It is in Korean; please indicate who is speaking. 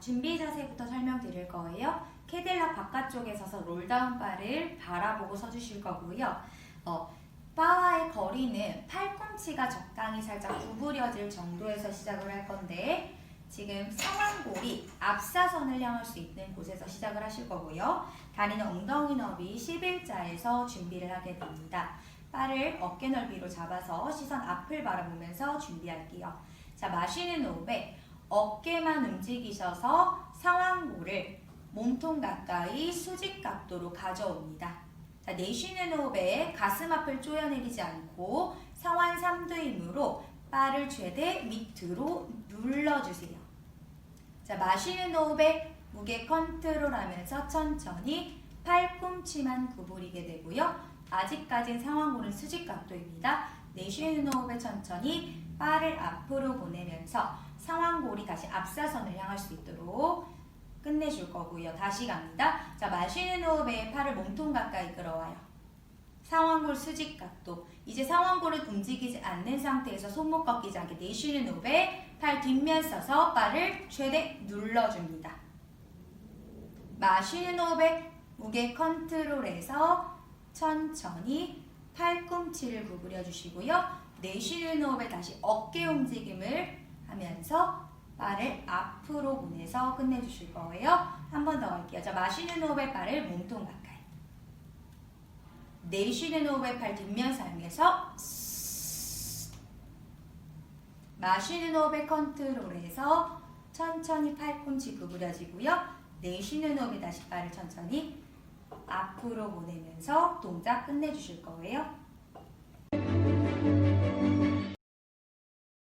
Speaker 1: 준비 자세부터 설명드릴 거예요. 캐딜락 바깥쪽에 서서 롤다운 바를 바라보고 서주실 거고요. 어, 바와의 거리는 팔꿈치가 적당히 살짝 구부려질 정도에서 시작을 할 건데 지금 상완골이 앞사선을 향할 수 있는 곳에서 시작을 하실 거고요. 다리는 엉덩이 너비 11자에서 준비를 하게 됩니다. 바를 어깨 넓이로 잡아서 시선 앞을 바라보면서 준비할게요. 자, 마시는 호흡에 어깨만 움직이셔서 상완골을 몸통 가까이 수직 각도로 가져옵니다. 자, 내쉬는 호흡에 가슴 앞을 쪼여내리지 않고 상완 3두 힘으로 바를 최대 밑으로 눌러주세요. 자, 마시는 호흡에 무게 컨트롤하면서 천천히 팔꿈치만 구부리게 되고요. 아직까진 상완골은 수직 각도입니다. 내쉬는 호흡에 천천히 바를 앞으로 보내면서 상완골이 다시 앞사선을 향할 수 있도록 끝내줄 거고요. 다시 갑니다. 자, 마시는 호흡에 팔을 몸통 가까이 끌어와요. 상완골 수직 각도. 이제 상완골은 움직이지 않는 상태에서 손목 꺾이지 않게 내쉬는 호흡에 팔 뒷면 써서 바를 최대 눌러줍니다. 마시는 호흡에 무게 컨트롤해서 천천히 팔꿈치를 구부려 주시고요. 내쉬는 호흡에 다시 어깨 움직임을 하면서 발을 앞으로 보내서 끝내주실 거예요. 한 번더 할게요. 자, 마시는 호흡에 발을 몸통 가까이. 내쉬는 호흡에 팔 뒷면 사용해서 마시는 호흡에 컨트롤해서 천천히 팔꿈치 구부려지고요. 내쉬는 호흡에 다시 발을 천천히 앞으로 보내면서 동작 끝내주실 거예요.